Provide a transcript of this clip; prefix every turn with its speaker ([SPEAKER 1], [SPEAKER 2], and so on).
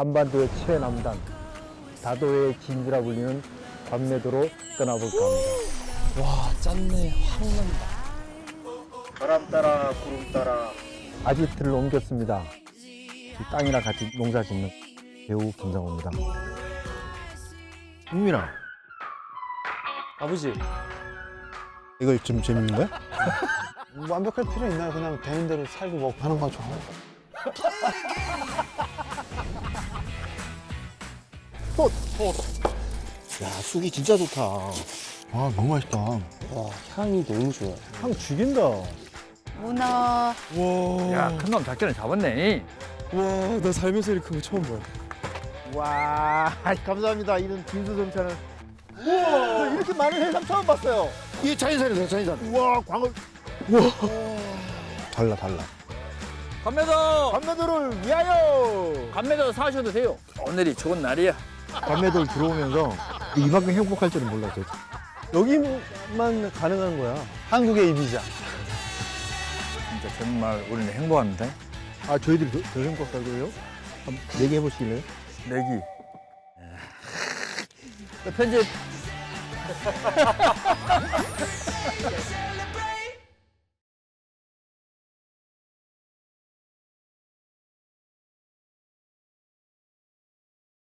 [SPEAKER 1] 한반도의 최남단 다도의 진주라 불리는 관매도로 떠나볼까 합니다.
[SPEAKER 2] 와 짠내 확 난다.
[SPEAKER 3] 바람 따라 구름 따라
[SPEAKER 1] 아지트를 옮겼습니다. 이 땅이랑 같이 농사 짓는 배우 김상호입니다.
[SPEAKER 4] 흥민아
[SPEAKER 2] 아버지
[SPEAKER 4] 이거 좀 재밌는 거야?
[SPEAKER 5] 뭐 완벽할 필요 있나요? 그냥 되는 대로 살고 뭐 하는 거죠.
[SPEAKER 4] 야 쑥이 진짜 좋다 아 너무 맛있다
[SPEAKER 2] 와 향이 너무 좋아.
[SPEAKER 1] 향 죽인다.
[SPEAKER 6] 문어
[SPEAKER 7] 야, 큰놈 작전을 잡았네.
[SPEAKER 2] 와 나 살면서 이렇게 큰 거 처음 봐요.
[SPEAKER 1] 와, 감사합니다. 이런 진수성찬을. 우와, 이렇게 많은 해삼 처음 봤어요.
[SPEAKER 4] 이게 자연산이다 자연산
[SPEAKER 1] 우와, 광어.
[SPEAKER 4] 달라 달라
[SPEAKER 7] 감매도!
[SPEAKER 1] 관매도를 위하여!
[SPEAKER 7] 감매도 사셔도 돼요. 오늘이 좋은 날이야.
[SPEAKER 1] 관매도를 들어오면서 이만큼 행복할 줄은 몰랐어요.
[SPEAKER 5] 여기만 가능한 거야. 한국의 이 비자.
[SPEAKER 7] 진짜 정말 우리는 행복합니다.
[SPEAKER 1] 아, 저희들이 더, 더 행복하고요? 한번 얘기해 보실래요?
[SPEAKER 7] 내기. 그 편집.